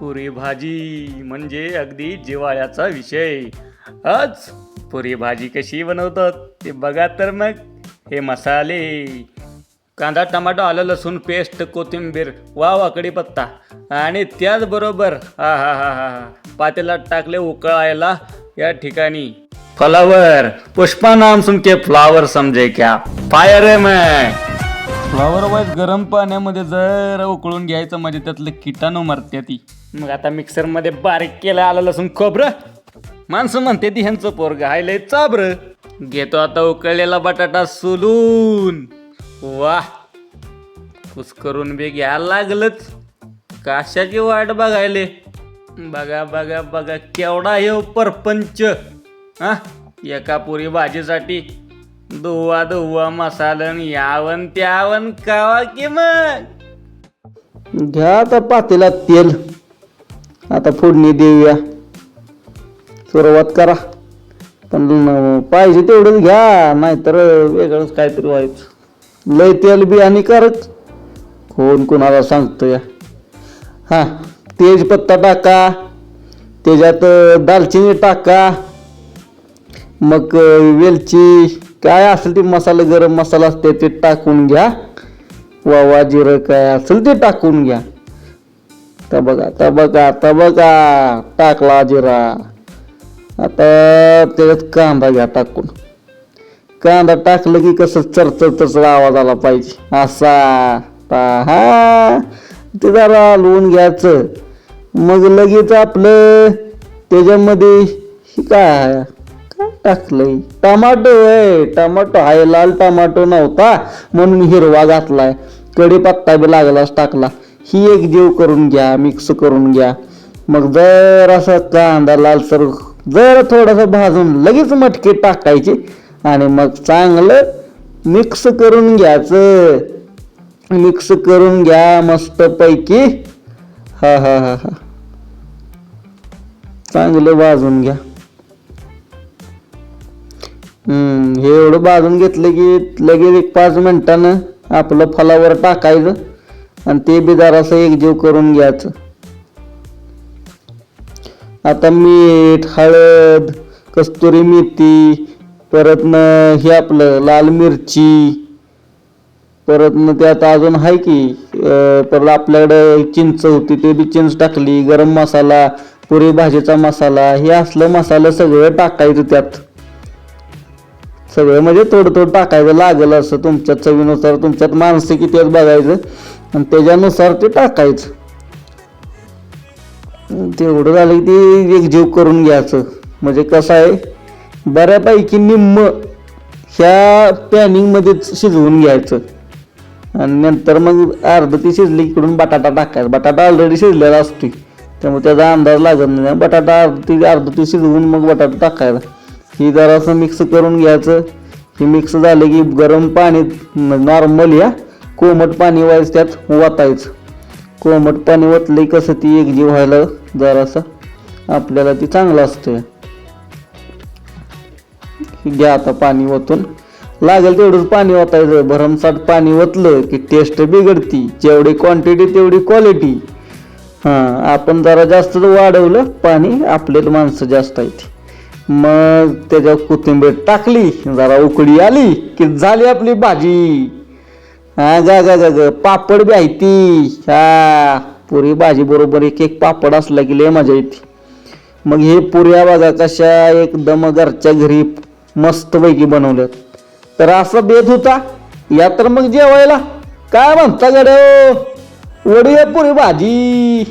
पुरी भाजी म्हणजे अगदी जिवाळ्याचा विषय. आज पुरी भाजी कशी बनवतात ते बघा तर मग. हे मसाले. कांदा टमाटो आलं लसूण पेस्ट कोथिंबीर वा वाकडी पत्ता. आणि त्याचबरोबर हा हा हा हा हा पातेलात टाकले उकळायला या ठिकाणी. फ्लावर पुष्पा नाम सुन के फ्लावर समजे क्या? फायर है मैं फ्लावर वाईज गरम पाण्यामध्ये जर उकळून घ्यायचं म्हणजे त्यातलं किटाणू मरते ती. मग आता मिक्सरमध्ये बारीक केलं आलं लसूण खोबरं. माणसं म्हणते ती ह्यांचं पोरग हाय लय चाबर. घेतो आता उकळलेला बटाटा सोलून. वा कुस करून बी घ्या लागलंच. काशाची वाट बघायले. बघा बघा बघा केवढा हे परपंच. हा? एका पुरी भाजीसाठी दुवा दुवा मसालन यावन त्यावन कावा की मग? घ्या आता पातेला तेल. आता फोडणी देऊया. सुरुवात करा. पण न- पाहिजे तेवढंच घ्या नाहीतर वेगळंच काहीतरी व्हायचं. लय तेल बी हानिकारक कोण कोणाला सांगतो या? हां तेजपत्ता टाका. त्याच्यात दालचिनी टाका. मग वेलची काय असेल ते मसाला गरम मसाला असते ते टाकून घ्या. वावा जिरं काय असेल ते टाकून घ्या. तर बघा तर बघा आता बघा टाकला जिरा. आता त्याच्यात कांदा घ्या टाकून. कांदा टाकलं की कसं चरचर आवाज आला पाहिजे. असा. हा ते जरा लोन घ्यायचं. मग लगेच आपलं त्याच्यामध्ये हे काय आहे? काय टाकलंय टमाटो आहे. टमाटो आहे लाल टमाटो नव्हता. म्हणून हिरवा घातलाय. कढीपत्ता बी लागलाच टाकला. ही एक जीव करून घ्या मिक्स करून घ्या. मग जर असं कांदा लालसर जर थोडासा भाजून लगेच मटके टाकायचे आणि मग चांगलं मिक्स करून घ्यायचं. मिक्स करून घ्या मस्तपैकी. हा हा हा हा. चांगलं भाजून घ्या. हम्म हे एवढं भाजून घेतलं की लगेच एक पाच मिनिटानं आपलं फलावर टाकायचं आणि ते बी जरासं एकजीव करून घ्यायचं. आता मीठ हळद कस्तुरी मेथी परत न हे आपलं लाल मिरची परत न त्यात अजून आहे की परत आपल्याकडं चिंच होती ते बी चिंच टाकली गरम मसाला पुरी भाजीचा मसाला हे असलं मसालं सगळं टाकायचं त्यात. सगळं म्हणजे थोडं थोडं टाकायचं लागलं असं तुमच्या चवीनुसार तुमच्यात माणसं किती आहेत बघायचं आणि त्याच्यानुसार ते टाकायचं. तेवढं झालं की ते एकजीव करून घ्यायचं. म्हणजे कसं आहे बऱ्यापैकी निम्म ह्या पॅनिंगमध्येच शिजवून घ्यायचं. आणि नंतर मग अर्ध ती शिजली इकडून बटाटा टाकायचा. बटाटा ऑलरेडी शिजलेला असतो त्यामुळे त्याचा अंदाज लागत नाही. बटाटा अर्ध ती अर्ध ती शिजवून मग बटाटा टाकायचा. ही जरासं मिक्स करून घ्यायचं. हे मिक्स झालं की गरम पाणी नॉर्मल या कोमट पाणी व्हायचं त्यात वाटायचं कोमट पाणी ओतलं कसं ती एकजीव व्हायला जरासा आपल्याला ती चांगलं असतं घ्या आता पाणी ओतून लागेल तेवढंच पाणी ओतायचं भरमसाठ पाणी ओतलं की टेस्ट बिघडती. जेवढी क्वांटिटी तेवढी क्वालिटी हां आपण जरा जास्तच वाढवलं पाणी आपले माणसं जास्त आहेत. मग त्याच्यावर कोथिंबीर टाकली जरा उकळी आली की झाली आपली भाजी. हा गा गा गा पापड बी आहे ती. हा पुरी भाजी बरोबर एक एक पापड असला की लय मजा येते. मग हे पुऱ्या बघा कशा एकदम घरच्या घरी मस्तपैकी बनवल्यात. तर असा बेत होता. या तर मग जेवायला. काय म्हणता गड्या हो? वडी पुरी भाजी.